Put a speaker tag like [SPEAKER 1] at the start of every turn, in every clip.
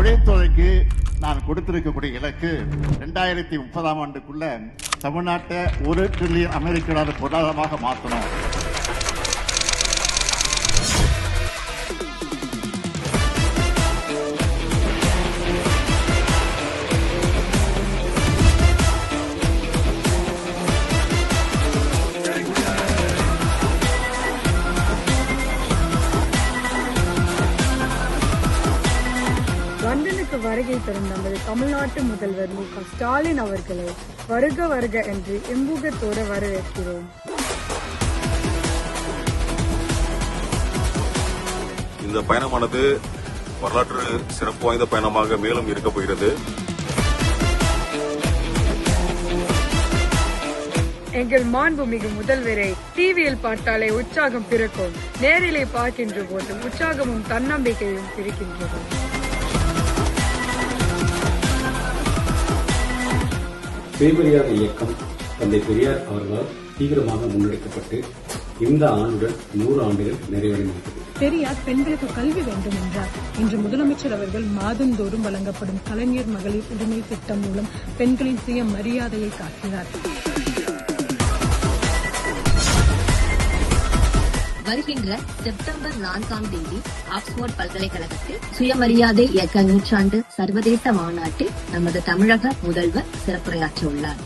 [SPEAKER 1] தொழில்துறைக்கு நான் கொடுத்திருக்கக்கூடிய இலக்கு ரெண்டாயிரத்தி முப்பதாம் ஆண்டுக்குள்ள தமிழ்நாட்டை ஒரு ட்ரில்லியன் அமெரிக்க டாலர் பொருளாதாரமாக மாற்றணும்
[SPEAKER 2] லண்டனுக்கு வருகை தரும் நமது தமிழ்நாட்டு முதல்வர் மு க ஸ்டாலின் அவர்களை வருக வருக என்று எம்பூகத்தோடு வரவேற்கிறோம்.
[SPEAKER 3] இந்த பயணமானது வரலாற்று சிறப்பு வாய்ந்த பயணமாக மேலும் இருக்கப் போகிறது.
[SPEAKER 2] எங்கள் மாண்புமிகு முதல்வரை டிவியில் பார்த்தாலே உற்சாகம் பிறக்கும். நேரிலே பார்க்கின்ற போது உற்சாகமும் தன்னம்பிக்கையும் பிறக்கின்றது.
[SPEAKER 4] சுயமரியாதை இயக்கம் தந்தை பெரியார் அவர்களால் தீவிரமாக முன்னெடுக்கப்பட்டு இந்த ஆண்டுடன் நூறு ஆண்டுகள் நிறைவடைந்திருக்கிறது.
[SPEAKER 5] பெரியார் பெண்களுக்கு கல்வி வேண்டும் என்றார். இன்று முதலமைச்சர் அவர்கள் மாதந்தோறும் வழங்கப்படும் கலைஞர் மகளிர் உரிமை திட்டம் மூலம் பெண்களின் சுய மரியாதையை காட்டினார்.
[SPEAKER 6] வருகின்ற செப்டம்பர் நான்காம் தேதி ஆக்ஸ்போர்ட் பல்கலைக்கழகத்தில் சுயமரியாதை இயக்க நூற்றாண்டு சர்வதேச மாநாட்டில் நமது தமிழக முதல்வர் சிறப்புரையாற்ற உள்ளார்.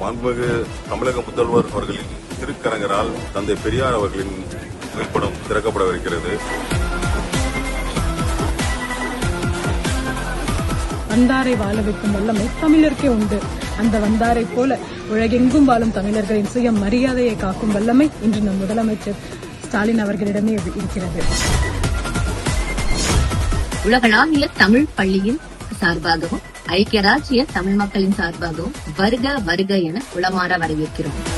[SPEAKER 3] மாண்புமிகு தமிழக முதல்வர் அவர்களின் திருக்கரங்கரால் தந்தை பெரியார் அவர்களின் புகைப்படம் திறக்கப்படவிருக்கிறது.
[SPEAKER 5] வந்தாரை வாழ வைக்கும் வல்லமை தமிழருக்கே உண்டு. அந்த வந்தாரை போல உலகெங்கும் வாழும் தமிழர்களின் சுய மரியாதையை காக்கும் வல்லமை இன்று நம் முதலமைச்சர் ஸ்டாலின் அவர்களிடமே இருக்கிறது.
[SPEAKER 6] உலகளாவிய தமிழ் பள்ளியின் சார்பாகவும் ஐக்கிய ராஜ்ய தமிழ் மக்களின் சார்பாகவும் வருக வருக என உளமாற வரவேற்கிறோம்.